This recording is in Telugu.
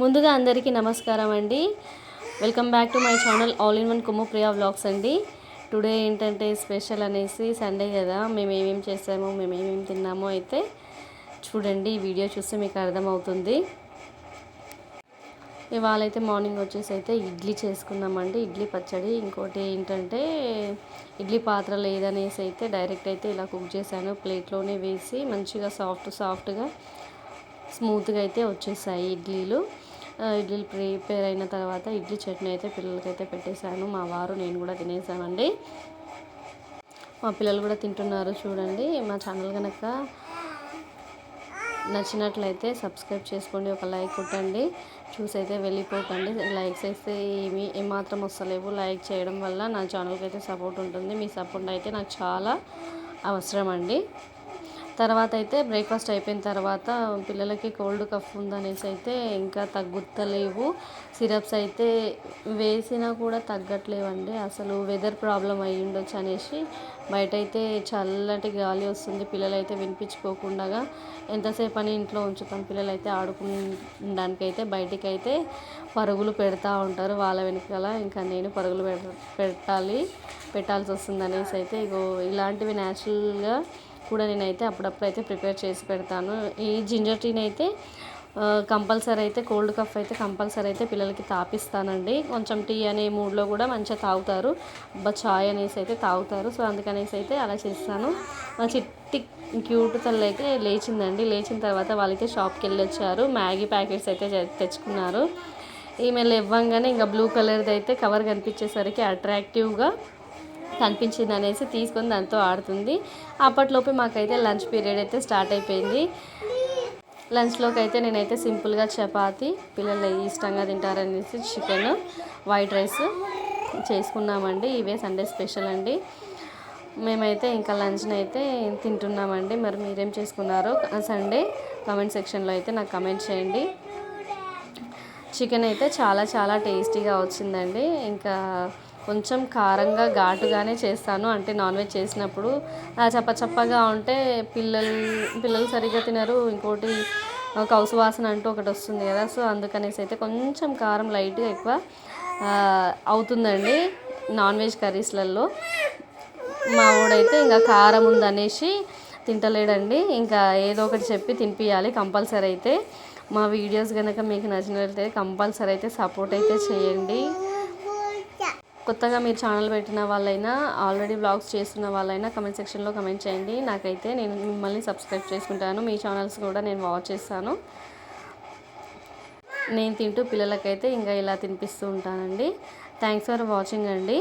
ముందుగా అందరికీ నమస్కారం అండి. Welcome back to my channel all in one Kummu Priya vlogs అండి. టుడే ఏంటంటే స్పెషల్ అనేసి సండే కదా. మేము ఏమేమి చేసామో మేము ఏమేమి తిన్నామో అయితే చూడండి. ఈ వీడియో చూస్తే మీకు అర్థమవుతుంది. ఇవాళ అయితే మార్నింగ్ వచ్చేసి అయితే ఇడ్లీ చేసుకున్నామండి. ఇడ్లీ పచ్చడి. ఇంకోటి ఏంటంటే ఇడ్లీ పాత్ర లేదనేసి అయితే డైరెక్ట్ అయితే ఇలా కుక్ చేశాను. ప్లేట్లోనే వేసి మంచిగా సాఫ్ట్ సాఫ్ట్గా స్మూత్గా అయితే వచ్చేసాయి ఇడ్లీలు. ఇడ్లీలు ప్రిపేర్ అయిన తర్వాత ఇడ్లీ చట్నీ అయితే పిల్లలకైతే పెట్టేశాను. మా వారు నేను కూడా తినేసామండి. మా పిల్లలు కూడా తింటున్నారు చూడండి. మా ఛానల్ కనుక నచ్చినట్లయితే సబ్స్క్రైబ్ చేసుకోండి ఒక లైక్ కొట్టండి. చూసి అయితే వెళ్ళిపోకండి. లైక్స్ అయితే ఏమి ఏమాత్రం వస్తలేవు. లైక్ చేయడం వల్ల నా ఛానల్కి అయితే సపోర్ట్ ఉంటుంది. మీ సపోర్ట్ అయితే నాకు చాలా అవసరం అండి తర్వాత అయితే బ్రేక్ఫాస్ట్ అయిపోయిన తర్వాత పిల్లలకి కోల్డ్ కఫ్ ఉందనేసి అయితే ఇంకా తగ్గుతలేవు. సిరప్స్ అయితే వేసినా కూడా తగ్గట్లేవండి. అసలు వెదర్ ప్రాబ్లం అయ్యి ఉండొచ్చు అనేసి బయట అయితే చల్లటి గాలి వస్తుంది. పిల్లలు అయితే వినిపించుకోకుండా ఎంతసేపు అని ఇంట్లో ఉంచుతాం పిల్లలు అయితే అయితే బయటికి అయితే పరుగులు పెడతా ఉంటారు. వాళ్ళ వెనకాల ఇంకా నేను పరుగులు పెడ పెట్టాలి పెట్టాల్సి వస్తుంది అనేసి అయితే ఇగో ఇలాంటివి న్యాచురల్గా కూడా నేనైతే అప్పుడప్పుడు అయితే ప్రిపేర్ చేసి పెడతాను. ఈ జింజర్ టీని అయితే కంపల్సరీ అయితే కోల్డ్ కఫ్ అయితే కంపల్సరీ అయితే పిల్లలకి తాపిస్తానండి. కొంచెం టీ అనే మూడ్లో కూడా మంచిగా తాగుతారు. అబ్బా చాయ్ అనేసి అయితే తాగుతారు. సో అందుకనేసి అయితే అలా చేస్తాను. మా చిట్టి క్యూట్ తల్లి అయితే లేచిందండి. లేచిన తర్వాత వాళ్ళైతే షాప్కి వెళ్ళి వచ్చారు. మ్యాగీ ప్యాకెట్స్ అయితే తెచ్చుకున్నారు. ఈమె ఇవ్వంగానే ఇంకా బ్లూ కలర్ది అయితే కవర్ కనిపించేసరికి అట్రాక్టివ్గా కనిపించింది అనేసి తీసుకొని దాంతో ఆడుతుంది. అప్పట్లోపే మాకైతే లంచ్ పీరియడ్ అయితే స్టార్ట్ అయిపోయింది. లంచ్లోకి అయితే నేనైతే సింపుల్గా చపాతి పిల్లలు ఇష్టంగా తింటారనేసి చికెన్ వైట్ రైస్ చేసుకున్నామండి. ఇవే సండే స్పెషల్ అండి. మేమైతే ఇంకా లంచ్ని అయితే తింటున్నామండి. మరి మీరేం చేసుకున్నారో సండే కామెంట్ సెక్షన్లో అయితే నాకు కమెంట్ చేయండి. చికెన్ అయితే చాలా చాలా టేస్టీగా వచ్చిందండి. ఇంకా కొంచెం కారంగా ఘాటుగానే చేస్తాను. అంటే నాన్ వెజ్ చేసినప్పుడు చప్పచప్పగా చప్ప చప్పగా ఉంటే పిల్లలు పిల్లలు సరిగ్గా తినరు. ఇంకోటి కౌసు వాసన అంటూ ఒకటి వస్తుంది కదా. సో అందుకనేసి అయితే కొంచెం కారం లైట్గా ఎక్కువ అవుతుందండి నాన్ వెజ్ కర్రీస్లలో. మా వాడైతే ఇంకా కారం ఉందనేసి తింటలేడండి. ఇంకా ఏదో ఒకటి చెప్పి తినిపించాలి కంపల్సరీ అయితే. మా వీడియోస్ కనుక మీకు నచ్చినట్లయితే కంపల్సరీ అయితే సపోర్ట్ అయితే చేయండి. కొత్తగా మీరు ఛానల్ పెట్టిన వాళ్ళైనా ఆల్రెడీ బ్లాగ్స్ చేస్తున్న వాళ్ళైనా కమెంట్ సెక్షన్లో కమెంట్ చేయండి. నాకైతే నేను మిమ్మల్ని సబ్స్క్రైబ్ చేసుకుంటాను. మీ ఛానల్స్ కూడా నేను వాచ్ చేస్తాను. నేను తింటూ పిల్లలకైతే ఇంకా ఇలా తినిపిస్తూ ఉంటానండి. థ్యాంక్స్ ఫర్ వాచింగ్ అండి.